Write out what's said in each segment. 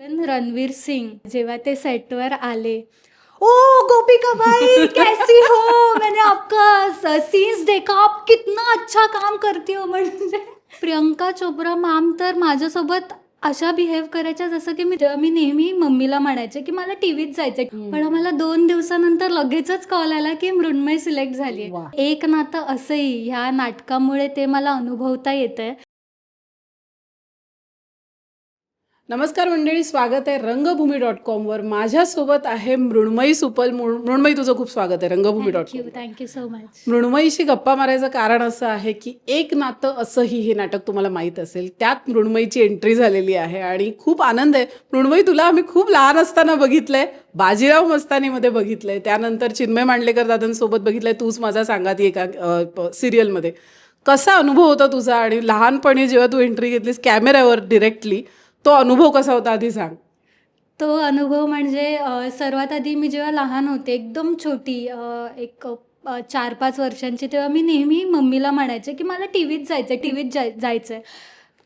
Even Ranveer Singh जेव्हा ते सेटवर आले ओ गोपिका भाई कैसी हो? मैंने आपका सीन्स देखा। आप कितना अच्छा काम करती हो म्हणजे प्रियंका चोप्रा मॅम तर माझ्यासोबत अशा बिहेव करायच्या जसं की मी मी नेहमी मम्मीला म्हणायचे की मला टीव्हीत जायचंय. पण मला दोन दिवसानंतर लगेचच कॉल आला की मृण्मय सिलेक्ट झाली. एक नातं असंही ह्या नाटकामुळे ते मला अनुभवता येतंय. नमस्कार मंडळी स्वागत आहे रंगभूमी डॉट कॉमवर माझ्यासोबत आहे मृण्मयी सुपल. मृण्मयी तुझं खूप स्वागत आहे Rangbhoomi dot com thank you so much मृण्मयीशी गप्पा मारायचं कारण असं आहे की एक नातं असंही हे नाटक तुम्हाला माहीत असेल त्यात मृण्मयीची एंट्री झालेली आहे आणि खूप आनंद आहे. मृण्मयी तुला आम्ही खूप लहान असताना बघितलंय बाजीराव मस्तानीमध्ये बघितलंय त्यानंतर चिन्मय मांडलेकर दादांसोबत बघितलंय तूच माझा सांगाती एका सिरियलमध्ये कसा अनुभव होता तुझा आणि लहानपणी जेव्हा तू एंट्री घेतलीस कॅमेऱ्यावर डिरेक्टली तो अनुभव कसा होता आधी सांग. तो अनुभव म्हणजे सर्वात आधी मी जेव्हा लहान होते एकदम छोटी एक चार पाच वर्षांची तेव्हा मी नेहमी मम्मीला म्हणायचे की मला टी व्हीत जायचं आहे टी व्हीत जाय जायचं आहे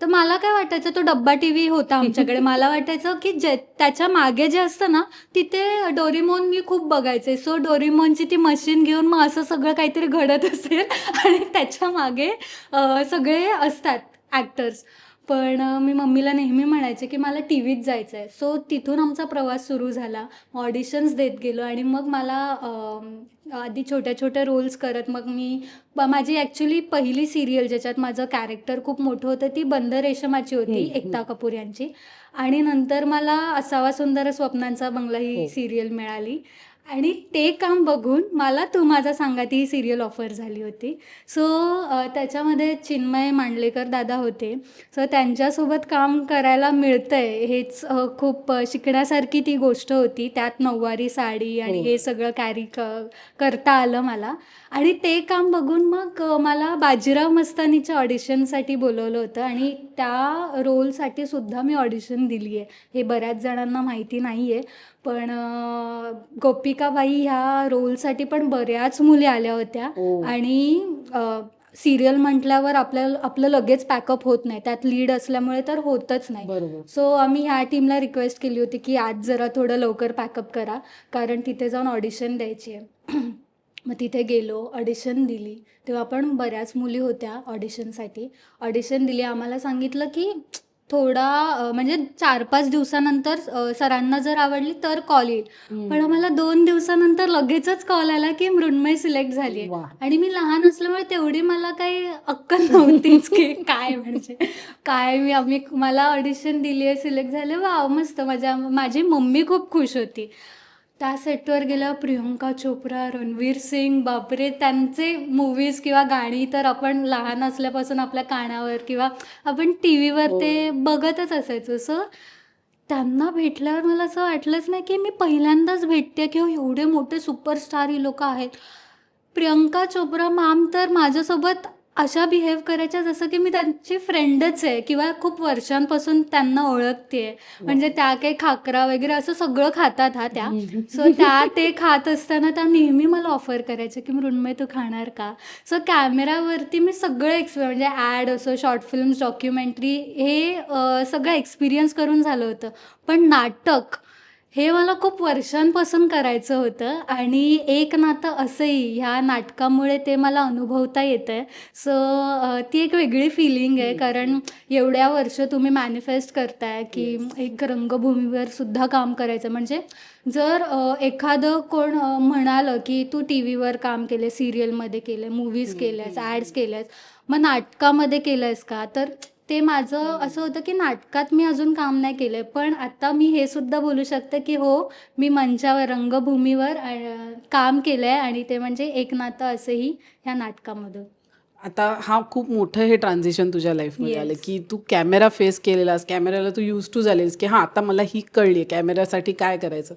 तर मला काय वाटायचं तो डब्बा टी व्ही होता आमच्याकडे. मला वाटायचं की जे त्याच्यामागे जे असतं ना तिथे डोरीमोन मी खूप बघायचे. सो डोरीमोनची ती मशीन घेऊन मग असं सगळं काहीतरी घडत असेल आणि त्याच्यामागे सगळे असतात ॲक्टर्स पण मी मम्मीला नेहमी म्हणायचे की मला टी व्हीत जायचं आहे सो तिथून आमचा प्रवास सुरू झाला ऑडिशन्स देत गेलो आणि मग मला आधी छोट्या छोट्या रोल्स करत मग मी माझी ॲक्च्युली पहिली सिरियल ज्याच्यात माझं कॅरेक्टर खूप मोठं होतं ती बंद रेशमाची होती. एकता कपूर यांची आणि नंतर मला असावा सुंदर स्वप्नांचा बंगला ही हो. सिरियल मिळाली आणि ते काम बघून मला तू माझा सांगाती ही सिरियल ऑफर झाली होती. सो त्याच्यामध्ये चिन्मय मांडलेकर दादा होते. सो त्यांच्यासोबत काम करायला मिळतंय. हेच अ, खूप शिकण्यासारखी ती गोष्ट होती. त्यात नऊवारी साडी आणि हो. हे सगळं कॅरी क करता आलं मला. आणि ते काम बघून मग मला बाजीराव मस्तानीच्या ऑडिशनसाठी बोलवलं होतं. आणि त्या रोलसाठी सुद्धा मी ऑडिशन दिली आहे हे बऱ्याच जणांना माहिती नाही आहे पण गोपिकाबाई ह्या रोलसाठी पण बऱ्याच मुली आल्या होत्या. हो. आणि सिरियल म्हटल्यावर आपल्याला आपलं लगेच पॅकअप होत नाही. त्यात लीड असल्यामुळे तर होतच नाही. सो आम्ही ह्या टीमला रिक्वेस्ट केली होती की आज जरा थोडं लवकर पॅकअप करा. कारण तिथे जाऊन ऑडिशन द्यायची आहे. मग तिथे गेलो ऑडिशन दिली. तेव्हा पण बऱ्याच मुली होत्या ऑडिशनसाठी ऑडिशन दिली. आम्हाला सांगितलं की थोडा म्हणजे चार पाच दिवसानंतर सरांना जर आवडली तर कॉल येईल. पण आम्हाला दोन दिवसानंतर लगेचच कॉल आला की मृण्मय सिलेक्ट झाली. आणि मी लहान असल्यामुळे तेवढी मला काही अक्कल नव्हतीच की काय म्हणजे काय मी आम्ही मला ऑडिशन दिली आहे सिलेक्ट झाले वा मस्त. माझ्या माझी मम्मी खूप खुश होती. त्या सेटवर गेल्यावर प्रियंका चोप्रा रणवीर सिंग बापरे त्यांचे मूवीज किंवा गाणी तर आपण लहान असल्यापासून आपल्या कानावर किंवा आपण टी व्हीवर हो. ते बघतच असायचो सो त्यांना भेटल्यावर मला असं वाटलंच नाही की मी पहिल्यांदाच भेटते किंवा एवढे मोठे सुपरस्टार ही लोक आहेत प्रियंका चोप्रा मॅम तर माझ्यासोबत अशा बिहेव करायच्या जसं की मी त्यांची फ्रेंडच आहे किंवा खूप वर्षांपासून त्यांना ओळखते म्हणजे त्या काही खाकरा वगैरे असं सगळं खातात हा त्या. सो त्या ते खात असताना त्या नेहमी मला ऑफर करायच्या की मृण्मय तू खाणार का? सो कॅमेरावरती मी सगळं एक्सपिर म्हणजे ॲड असो शॉर्ट फिल्म्स डॉक्युमेंटरी हे सगळं एक्सपिरियन्स करून झालं होतं. पण नाटक हे मला खूप वर्षांपासून करायचं होतं आणि एक नातं असंही ह्या नाटकामुळे ते मला अनुभवता येतं आहे सो ती एक वेगळी फिलिंग आहे कारण एवढ्या वर्ष तुम्ही मॅनिफेस्ट करताय की एक रंगभूमीवर सुद्धा काम करायचं. म्हणजे जर एखादं कोण म्हणालं की तू टी व्हीवर काम केलं सिरियलमध्ये केलं मूवीज केल्यास ॲड्स केल्यास मग नाटकामध्ये केलं आहेस का? तर ते माझं असं होतं की नाटकात मी अजून काम नाही केलं आहे पण आता मी हे सुद्धा बोलू शकते की हो मी मंचावर रंगभूमीवर काम केलं आहे आणि ते म्हणजे एक नातं असंही ह्या नाटकामधून. आता हा खूप मोठं हे ट्रान्झिशन तुझ्या लाईफमध्ये Yes. आलं की तू कॅमेरा फेस केलेलास कॅमेऱ्याला तू यूज टू झालेस की हां आता मला ही कळली आहे कॅमेऱ्यासाठी काय करायचं?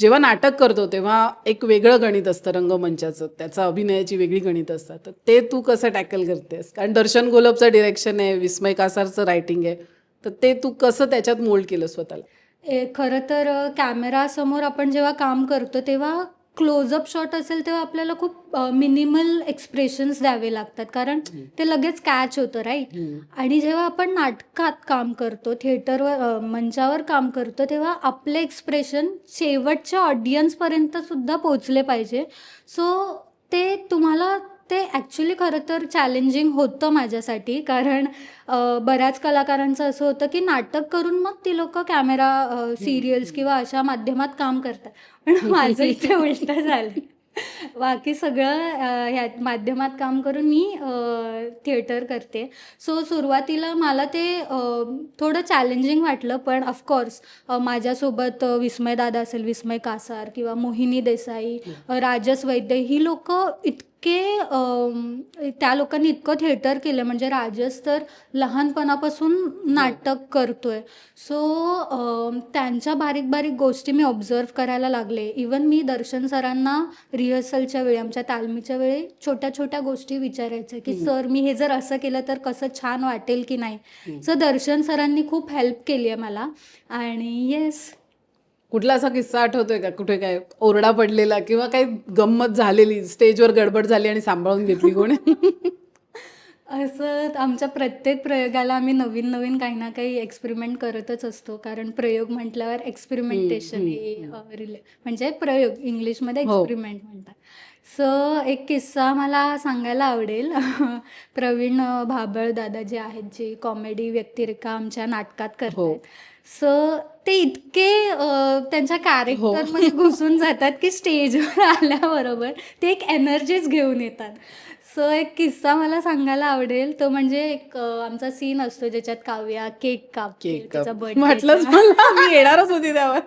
जेव्हा नाटक करतो तेव्हा एक वेगळं गणित असतं रंगमंचाचं. त्याचा अभिनयाची वेगळी गणित असतात. तर ते तू कसं टॅकल करतेस? कारण दर्शन गोलबचं डिरेक्शन आहे विस्मय कासारचं रायटिंग आहे. तर ते तू कसं त्याच्यात मोल्ड केलं स्वतःला? ए, खरं तर कॅमेरासमोर आपण जेव्हा काम करतो तेव्हा क्लोजअप शॉट असेल तेव्हा आपल्याला खूप मिनिमल एक्सप्रेशन्स द्यावे लागतात. कारण ते लगेच कॅच होतं राईट आणि जेव्हा आपण नाटकात काम करतो थिएटरवर मंचावर काम करतो तेव्हा आपले एक्सप्रेशन शेवटच्या ऑडियन्सपर्यंत सुद्धा पोचले पाहिजे. सो ते तुम्हाला ते ॲक्च्युली खरं तर चॅलेंजिंग होतं माझ्यासाठी. कारण बऱ्याच कलाकारांचं असं होतं की नाटक करून मग ती लोक कॅमेरा सिरियल्स किंवा अशा माध्यमात काम करतात. पण माझं इथे उलटं झालं. बाकी सगळं ह्या माध्यमात काम करून मी थिएटर करते. सो सुरुवातीला मला ते थोडं चॅलेंजिंग वाटलं पण ऑफकोर्स माझ्यासोबत विस्मय दादा असेल विस्मय कासार किंवा मोहिनी देसाई राजस वैद्य ही लोक इतके अम, त्या लोकांनी इतकं थिएटर केलं म्हणजे राजस तर लहानपणापासून नाटक करतोय. सो त्यांच्या बारीक बारीक गोष्टी मी ऑब्झर्व करायला लागले. इवन मी दर्शन सरांना रिहर्सलच्या वेळी आमच्या तालमीच्या वेळी छोट्या छोट्या गोष्टी विचारायच्या की सर मी हे जर असं केलं तर कसं छान वाटेल की नाही? सो दर्शन सरांनी खूप हेल्प केली आहे मला. आणि येस कुठला असा किस्सा आठवतोय का? कुठे काय ओरडा पडलेला किंवा काही गंमत झालेली स्टेजवर गडबड झाली आणि सांभाळून घेतली कोणी? असं आमच्या प्रत्येक प्रयोगाला आम्ही नवीन नवीन काही ना काही एक्सपेरिमेंट करतच असतो. कारण प्रयोग म्हटल्यावर एक्सपेरिमेंटेशन हे रिले म्हणजे प्रयोग इंग्लिशमध्ये हो. एक्सपेरिमेंट म्हणतात. सो एक किस्सा मला सांगायला आवडेल. प्रवीण भाबळ दादा जे आहेत जे कॉमेडी व्यक्तिरेखा आमच्या नाटकात हो. करतात सो ते इतके त्यांच्या कॅरेक्टरमध्ये घुसून जातात की स्टेजवर आल्याबरोबर ते एक एनर्जीच घेऊन येतात. सो एक किस्सा मला सांगायला आवडेल. तो म्हणजे एक आमचा सीन असतो ज्याच्यात काव्या केक कापते केक म्हटलंच चा. मला येणारच होती त्यावर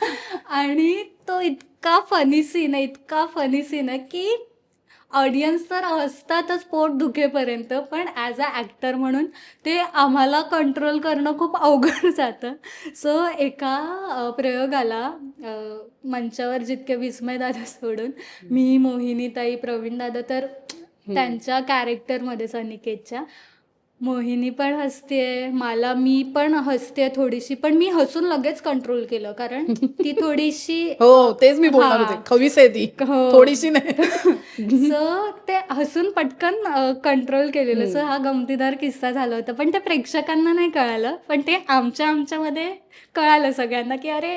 आणि तो इतका फनी सीन आहे इतका फनी सीन आहे की ऑडियन्स तर हसतातच पोट दुखेपर्यंत पण ॲज अ ॲक्टर म्हणून ते आम्हाला कंट्रोल करणं खूप अवघड जातं. सो एका प्रयोगाला मंचावर जितके विस्मयदादा सोडून मी मोहिनीताई प्रवीणदादा तर त्यांच्या कॅरेक्टरमध्येच अनिकेतच्या मोहिनी पण हसतेय मला मी पण हसते थोडीशी पण मी हसून लगेच कंट्रोल केलं कारण ती थोडीशी हो तेच मी बोलणार होते. खवीस आहे ती हो. थोडीशी नाही सो ते हसून पटकन कंट्रोल केलेलं सो हा गमतीदार किस्सा झाला होता पण ते प्रेक्षकांना नाही कळालं पण ते आमच्या आमच्यामध्ये कळालं सगळ्यांना की अरे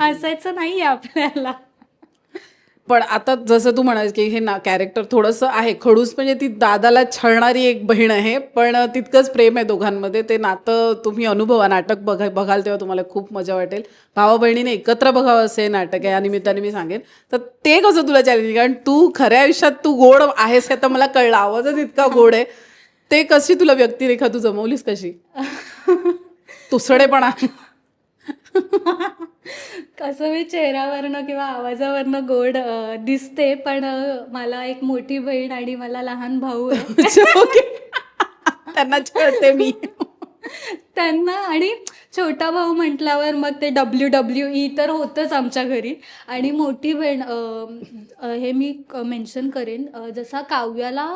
हसायचं नाही आपल्याला पण आता जसं तू म्हणाल की हे ना कॅरेक्टर थोडंसं आहे. खडूस म्हणजे ती दादाला छळणारी एक बहीण आहे पण तितकंच प्रेम आहे दोघांमध्ये. ते नातं तुम्ही अनुभवा नाटक बघा बघाल तेव्हा तुम्हाला खूप मजा वाटेल. भावा बहिणीने एकत्र बघावं असे हे नाटक आहे या निमित्ताने मी सांगेन. तर ते कसं तुला चॅलेंजिंग कारण तू खऱ्या आयुष्यात तू गोड आहेस हे आता मला कळलं. आवाजच इतका गोड आहे. ते कशी तुला व्यक्तिरेखा तू जमवलीस कशी? तुसडेपणा. असं मी चेहऱ्यावरनं किंवा आवाजावरनं गोड अ, दिसते पण अ, मला एक मोठी बहीण आणि मला लहान भाऊ आहे. त्यांना छळते मी. त्यांना आणि छोटा भाऊ म्हटल्यावर मग ते डब्ल्यू डब्ल्यू ई तर होतंच आमच्या घरी. आणि मोठी बहीण हे मी मेन्शन करेन. जसा काव्याला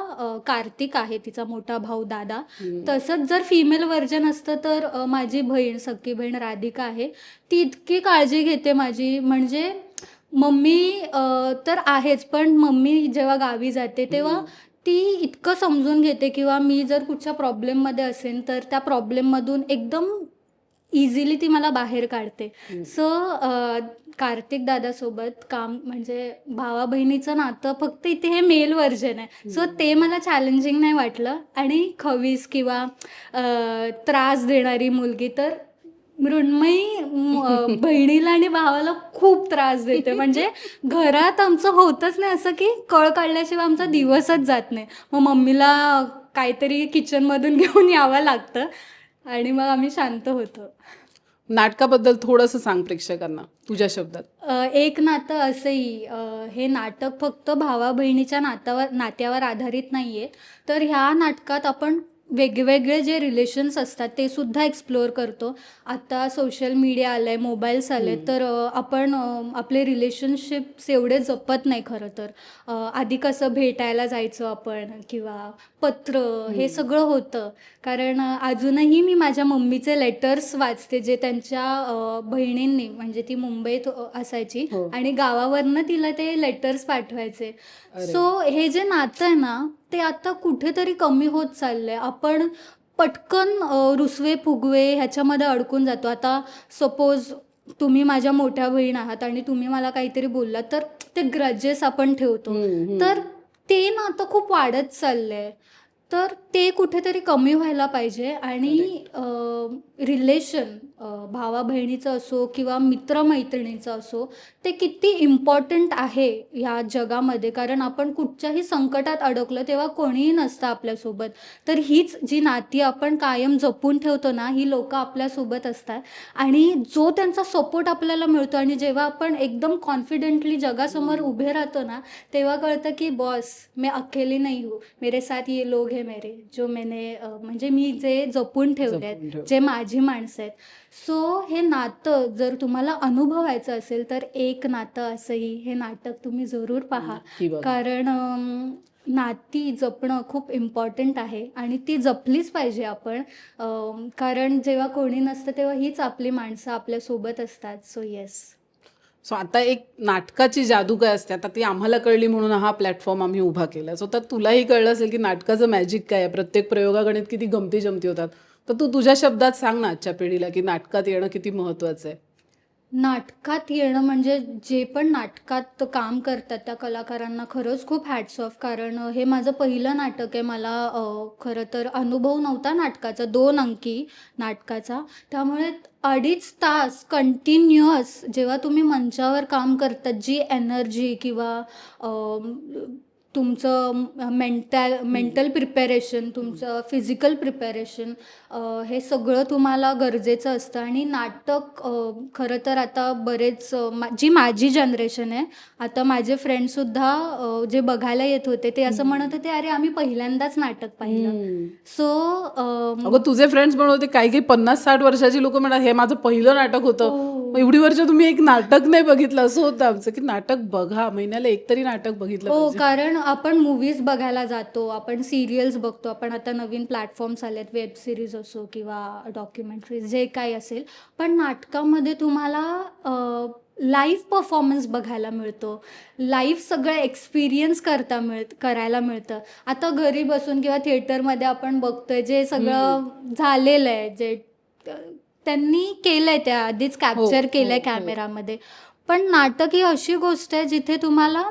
कार्तिक आहे तिचा मोठा भाऊ दादा तसंच जर फिमेल व्हर्जन असतं तर माझी बहीण सख्खी बहीण राधिका आहे. ती इतकी काळजी घेते माझी. म्हणजे मम्मी तर आहेच पण मम्मी जेव्हा गावी जाते तेव्हा ती इतकं समजून घेते किंवा मी जर कुठच्या प्रॉब्लेममध्ये असेन तर त्या प्रॉब्लेममधून एकदम इझिली ती मला बाहेर काढते. सो कार्तिक दादासोबत काम म्हणजे भावा बहिणीचं नातं फक्त इथे हे मेल व्हर्जन आहे. सो ते मला चॅलेंजिंग नाही वाटलं. आणि खवीस किंवा त्रास देणारी मुलगी तर मृण्मयी बहिणीला आणि भावाला खूप त्रास देते. म्हणजे घरात आमचं होतच नाही असं की कळ काढल्याशिवाय आमचा दिवसच जात नाही. मग मम्मीला काहीतरी किचनमधून घेऊन यावं लागतं आणि मग आम्ही शांत होतो. नाटकाबद्दल थोडंसं सांग प्रेक्षकांना तुझ्या शब्दात. एक नातं असंही हे नाटक फक्त भावा बहिणीच्या नात्यावर नात्यावर आधारित नाही आहे तर ह्या नाटकात आपण वेगवेगळे जे रिलेशन्स असतात ते सुद्धा एक्सप्लोअर करतो आता सोशल मीडिया आलं आहे मोबाईल्स आले. तर आपण आपले रिलेशनशिप्स एवढे जपत नाही खरं तर आधी कसं भेटायला जायचो आपण किंवा पत्र हे. सगळं होतं कारण अजूनही मी माझ्या मम्मीचे लेटर्स वाचते जे त्यांच्या बहिणींनी म्हणजे ती मुंबईत असायची हो. आणि गावावरनं तिला ते लेटर्स पाठवायचे. सो हे जे नातं आहे ना ते आता कुठेतरी कमी होत चाललंय. आपण पटकन रुसवे फुगवे ह्याच्यामध्ये अडकून जातो. आता सपोज तुम्ही माझ्या मोठ्या बहीण आहात आणि तुम्ही मला काहीतरी बोललात तर ते ग्रजेस आपण ठेवतो. तर ते नातं खूप वाढत चाललंय. तर ते कुठेतरी कमी व्हायला पाहिजे आणि रिलेशन भावा बहिणीचं असो किंवा मित्रमैत्रिणीचं असो ते किती इम्पॉर्टंट आहे ह्या जगामध्ये? कारण आपण कुठच्याही संकटात अडकलो तेव्हा कोणीही नसतं आपल्यासोबत. तर हीच जी नाती आपण कायम जपून ठेवतो ना ही लोकं आपल्यासोबत असतात. आणि जो त्यांचा सपोर्ट आपल्याला मिळतो आणि जेव्हा आपण एकदम कॉन्फिडेंटली जगासमोर उभे राहतो ना तेव्हा कळतं की बॉस मैं अकेली नहीं हूँ. मेरे साथ ये लोग हैं. मेरे जो मैंने म्हणजे मी जे जपून ठेवले आहेत. जे माझी माणसं आहेत सो हे नातं जर तुम्हाला अनुभवायचं असेल तर एक नातं असंही हे नाटक तुम्ही जरूर पहा. कारण नाती जपणं खूप इम्पॉर्टंट आहे आणि ती जपलीच पाहिजे आपण कारण जेव्हा कोणी नसतं तेव्हा हीच आपली माणसं आपल्यासोबत असतात सो येस सो आता एक नाटकाची जादू काय असते. आता ती आम्हाला कळली म्हणून हा प्लॅटफॉर्म आम्ही उभा केला. सो तर तुलाही कळलं असेल की नाटकाचं मॅजिक काय आहे? प्रत्येक प्रयोगागणित किती गमती जमती होतात. तर तू तुझ्या शब्दात सांग ना आजच्या पिढीला की नाटकात येणं किती महत्वाचं आहे. नाटकात येणं म्हणजे जे पण नाटकात काम करतात त्या कलाकारांना खरंच खूप हॅट्स ऑफ कारण हे माझं पहिलं नाटक आहे. मला अ, खरं तर अनुभव नव्हता नाटकाचा दोन अंकी नाटकाचा. त्यामुळे अडीच तास कंटिन्युअस जेव्हा तुम्ही मंचावर काम करतात जी एनर्जी किंवा अ, तुमचं मेंटल मेंटल प्रिपॅरेशन तुमचं फिजिकल प्रिपॅरेशन हे सगळं तुम्हाला गरजेचं असतं आणि नाटक खरं तर आता बरेच मा- जी माझी जनरेशन आहे आता माझे फ्रेंडसुद्धा जे बघायला येत होते ते असं म्हणत होते अरे आम्ही पहिल्यांदाच नाटक पाहिलं. सो अगं तुझे फ्रेंड्स पण होते काही काही पन्नास साठ वर्षाची लोक म्हणतात हे माझं पहिलं नाटक होतं हो. मग एवढी वर्ष तुम्ही एक नाटक नाही बघितलं असं होतं आमचं की नाटक बघा महिन्याला एक तरी नाटक बघितलं हो पाहिजे. कारण आपण मूवीज बघायला जातो आपण सिरियल्स बघतो आपण आता नवीन प्लॅटफॉर्म्स आलेत वेब सिरीज असो किंवा डॉक्युमेंटरीज जे काही असेल. पण नाटकामध्ये तुम्हाला लाईव्ह परफॉर्मन्स बघायला मिळतो. लाईव्ह सगळं एक्सपिरियन्स करता मिळ करायला मिळतं. आता घरी बसून किंवा थिएटरमध्ये आपण बघतोय जे सगळं झालेलं आहे जे त्यांनी केलंय त्या आधीच कॅप्चर हो, केलंय हो. कॅमेरामध्ये पण नाटक ही अशी गोष्ट आहे जिथे तुम्हाला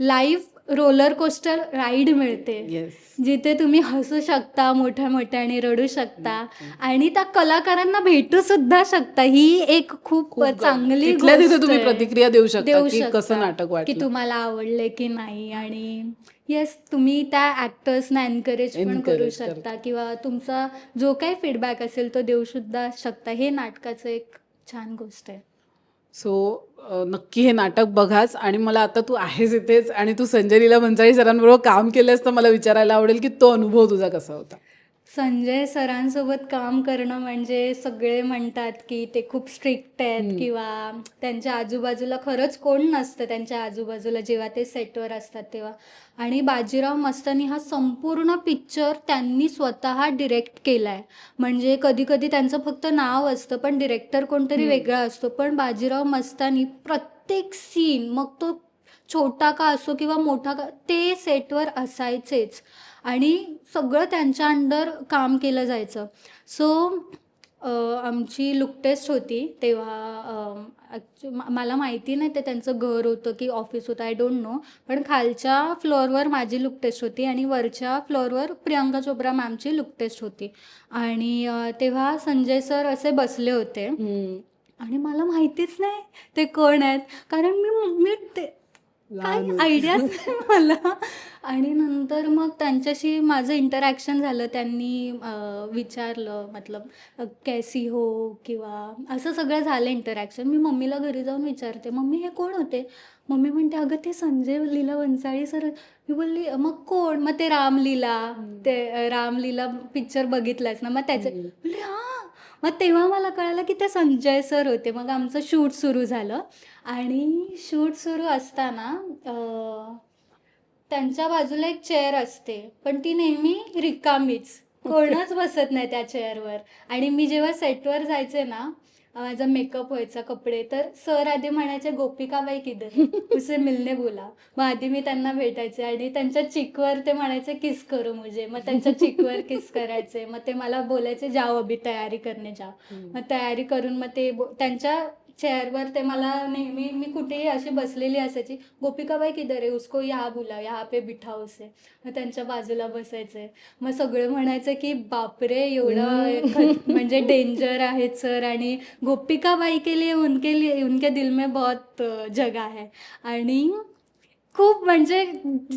लाईव्ह रोलर कोस्टर राईड मिळते. जिथे तुम्ही हसू शकता मोठ्या मोठ्याने रडू शकता आणि त्या कलाकारांना भेटू सुद्धा शकता. ही एक खूप चांगली तुम्ही. प्रतिक्रिया देऊ शकता कसं नाटक की तुम्हाला आवडले की नाही आणि येस तुम्ही त्या ॲक्टर्सना एनकरेज पण करू Encourage शकता किंवा तुमचा जो काही फीडबॅक असेल तो देऊ सुद्धा शकता. हे नाटकाचं एक छान गोष्ट आहे. सो नक्की हे नाटक बघाच आणि मला आता तू आहेस इथेच आणि तू संजय लीला भन्साळी सरांबरोबर काम केलंस तर मला विचारायला आवडेल की तो अनुभव तुझा कसा होता? संजय सरांसोबत काम करणं म्हणजे सगळे म्हणतात की ते खूप स्ट्रिक्ट आहेत. किंवा त्यांच्या आजूबाजूला खरंच कोण नसतं त्यांच्या आजूबाजूला जेव्हा ते सेटवर असतात तेव्हा आणि बाजीराव मस्तानी हा संपूर्ण पिक्चर त्यांनी स्वतः डिरेक्ट केला आहे म्हणजे कधी कधी त्यांचं फक्त नाव असतं पण डिरेक्टर कोणतरी. वेगळा असतो पण बाजीराव मस्तानी प्रत्येक सीन मग तो छोटा का असो किंवा मोठा का ते सेटवर असायचेच. आणि सगळं त्यांच्या अंडर काम केलं जायचं. सो आमची लुक टेस्ट होती तेव्हा मला माहिती नाही ते त्यांचं घर होतं की ऑफिस होतं आय डोंट नो पण खालच्या फ्लोअरवर माझी लुक टेस्ट होती आणि वरच्या फ्लोअरवर प्रियंका चोप्रा मॅमची लुक टेस्ट होती. आणि तेव्हा संजय सर असे बसले होते. आणि मला माहितीच नाही ते कोण आहेत. कारण मी मी ते काही. आयडियाच नाही मला? आणि नंतर मग त्यांच्याशी माझं इंटरॅक्शन झालं. त्यांनी विचारलं मतलब कैसी हो किंवा असं सगळं झालं इंटरॅक्शन मी मम्मीला घरी जाऊन विचारते मम्मी हे कोण होते? मम्मी म्हणते अगं ते संजय लीला वंसाळी सर. मी बोलली मग कोण? मग ते रामलीला ते रामलीला पिक्चर बघितलास ना मग त्याचे. म्हणले हां मग तेव्हा मला कळालं की ते संजय सर होते. मग आमचं शूट सुरू झालं. आणि शूट सुरू असताना त्यांच्या बाजूला एक चेअर असते. पण ती नेहमी रिकामीच. कोणच बसत नाही त्या चेअरवर आणि मी जेव्हा सेटवर जायचे ना माझा मेकअप व्हायचा कपडे. तर सर आधी म्हणायचे गोपिकाबाई किधर? उसे मिलने बोला. मग आधी मी त्यांना भेटायचे आणि त्यांच्या चिकवर ते म्हणायचे किस करू मुझे? मग त्यांच्या चिकवर किस करायचे? मग ते मला बोलायचे जाओ अभी तयारी करणे जाओ. मग तयारी करून मग ते त्यांच्या चेअरवर ते मला नेहमी मी कुठेही अशी बसलेली असायची गोपिकाबाई किधर आहे? उसको यहाँ बुला यहाँ पे बिठाओ उसे. मग त्यांच्या बाजूला बसायचे. मग सगळे म्हणायचे की बापरे एवढं म्हणजे डेंजर आहेत सर आणि गोपिकाबाई के लिए उनके लिए उनके दिल में बहुत अ, जगह है आणि खूप म्हणजे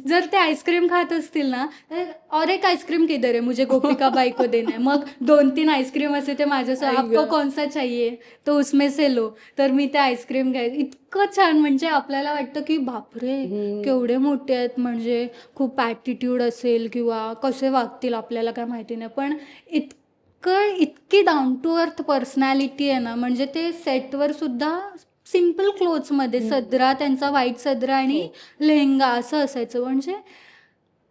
जर ते आईस्क्रीम खात असतील ना तर और एक आईस्क्रीम किधर है मुझे गोपिका बाई को देना है? मग दोन तीन आईस्क्रीम असे ते माझ्यासोबत आपको. कौन सा चाहिए? तो उसमें से लो. तर मी ते आईस्क्रीम घ्याय इतकं छान म्हणजे आपल्याला वाटतं की बापरे. केवढे मोठे आहेत. म्हणजे खूप ॲटिट्यूड असेल किंवा कसे वागतील आपल्याला काय माहिती नाही. पण इतकं इतकी डाऊन टू अर्थ पर्सनॅलिटी आहे ना म्हणजे ते सेटवर सुद्धा सिंपल क्लोथ्समध्ये सदरा त्यांचा व्हाईट सदरा आणि लेहंगा असं असायचं. म्हणजे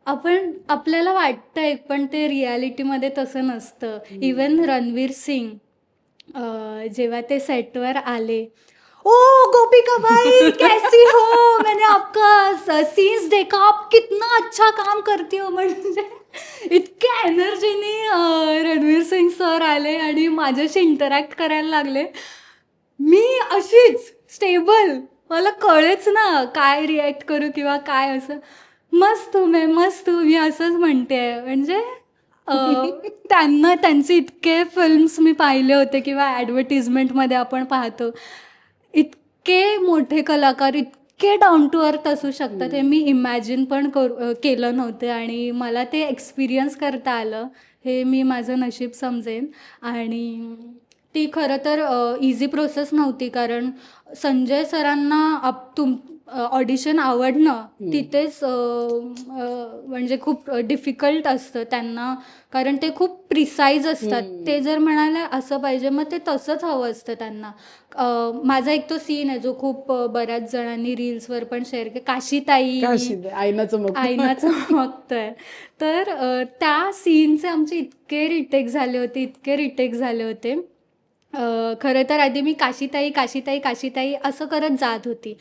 आपण आपल्याला वाटतंय पण ते रियालिटीमध्ये तसं नसतं. इवन रणवीर सिंग जेव्हा ते सेटवर आले. ओ गोपिका भाई कैसी हो? मैंने आपका सीन्स देखा। आप कितना अच्छा काम करती हो म्हणजे इतक्या एनर्जीने रणवीर सिंग सर आले आणि माझ्याशी इंटरॅक्ट करायला लागले. मी अशीच स्टेबल मला कळेच ना काय रिॲक्ट करू किंवा काय असं. मस्त तुम्ही मस्त मी असंच म्हणते. म्हणजे त्यांना त्यांचे इतके फिल्म्स मी पाहिले होते किंवा ॲडव्हर्टिजमेंटमध्ये आपण पाहतो. इतके मोठे कलाकार इतके डाऊन टू अर्थ असू शकतात. हे मी इमॅजिन पण करू केलं नव्हतं आणि मला ते एक्सपिरियन्स करता आलं. हे मी माझं नशीब समजेन. आणि ती खरं तर इझी प्रोसेस नव्हती. कारण संजय सरांना आप तुम ऑडिशन आवडणं तिथेच म्हणजे खूप डिफिकल्ट असतं त्यांना. कारण ते खूप प्रिसाईज असतात. ते जर म्हणाले असं पाहिजे मग ते तसंच हवं असतं त्यांना. माझा एक तो सीन आहे जो खूप बऱ्याच जणांनी रील्सवर पण शेअर केला. काशीताई. आईनाचं मग. आईना चमकतोय तर त्या सीनचे आमचे इतके रिटेक झाले होते इतके रिटेक झाले होते. अ, खरं तर आधी मी काशीताई काशीताई काशीताई असं करत जात होती.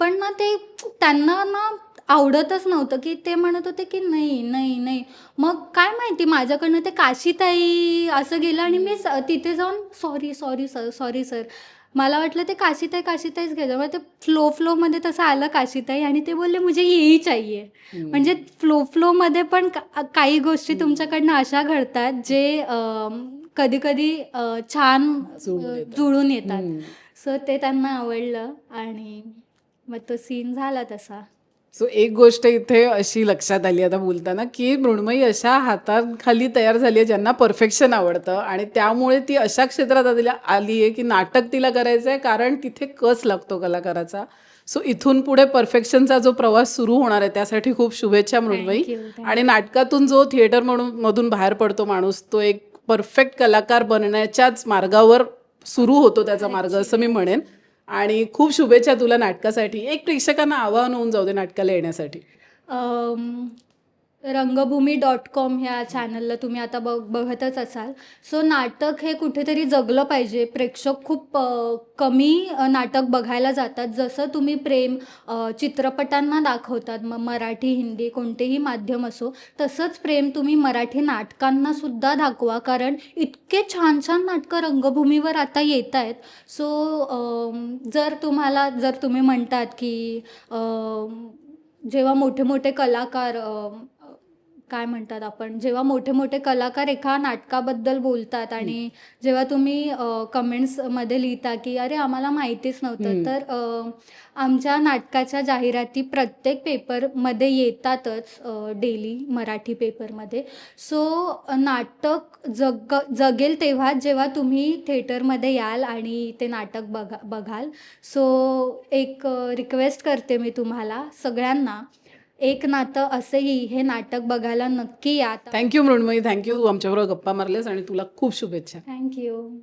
पण ना ते त्यांना ना आवडतच नव्हतं की ते म्हणत होते की नाही नाही नाही. मग काय माहिती माझ्याकडनं ते काशीताई असं गेलं आणि मी स- तिथे जाऊन sorry sorry sir sorry sir मला वाटलं ते काशीताई काशीताईच घ्यायचं मग ते फ्लो फ्लोमध्ये तसं आलं काशीताई आणि ते बोलले मुझे येही चाहिए. म्हणजे फ्लो फ्लोमध्ये पण का- काही गोष्टी तुमच्याकडनं अशा घडतात जे कधी कधी छान जुळून येतात. सो ते त्यांना आवडलं आणि मग तो सीन झाला तसा. सो एक गोष्ट इथे अशी लक्षात आली आता बोलताना की मृण्मयी अशा हाताखाली तयार झाली आहे ज्यांना परफेक्शन आवडतं आणि त्यामुळे ती अशा क्षेत्रात आली आली आहे की नाटक तिला करायचं आहे कारण तिथे कस लागतो कलाकाराचा. सो इथून पुढे परफेक्शनचा जो प्रवास सुरू होणार आहे त्यासाठी खूप शुभेच्छा मृण्मयी. आणि नाटकातून जो थिएटर म्हणून मधून बाहेर पडतो माणूस तो एक परफेक्ट कलाकार बनण्याच्याच मार्गावर सुरू होतो त्याचा मार्ग असं मी म्हणेन. आणि खूप शुभेच्छा तुला नाटकासाठी. एक प्रेक्षकांना आवाहन होऊन जाऊ दे नाटकाला येण्यासाठी. रंगभूमी डॉट कॉम ह्या चॅनलला तुम्ही आता बघ बघतच असाल. सो नाटक हे कुठेतरी जगलं पाहिजे. प्रेक्षक खूप कमी नाटक बघायला जातात. जसं तुम्ही प्रेम चित्रपटांना दाखवतात. मग मराठी हिंदी कोणतेही माध्यम असो तसंच प्रेम तुम्ही मराठी नाटकांना सुद्धा दाखवा. कारण इतके छान छान नाटकं रंगभूमीवर आता येत आहेत सो जर तुम्हाला जर तुम्ही म्हणतात की जेव्हा मोठे मोठे कलाकार काय म्हणतात आपण जेव्हा मोठे मोठे कलाकार एका नाटकाबद्दल बोलतात आणि जेव्हा तुम्ही कमेंट्समध्ये लिहिता की अरे आम्हाला माहितीच नव्हतं. तर आमच्या नाटकाच्या जाहिराती प्रत्येक पेपरमध्ये येतातच डेली मराठी पेपरमध्ये सो नाटक जग जगेल तेव्हा जेव्हा तुम्ही थिएटरमध्ये याल आणि ते नाटक बघा बघाल. सो एक रिक्वेस्ट करते मी तुम्हाला सगळ्यांना. एक नातं असेही हे नाटक बघायला नक्की या. थँक्यू मृण्मयी. थँक्यू तू आमच्याबरोबर गप्पा मारलेस आणि तुला खूप शुभेच्छा. थँक्यू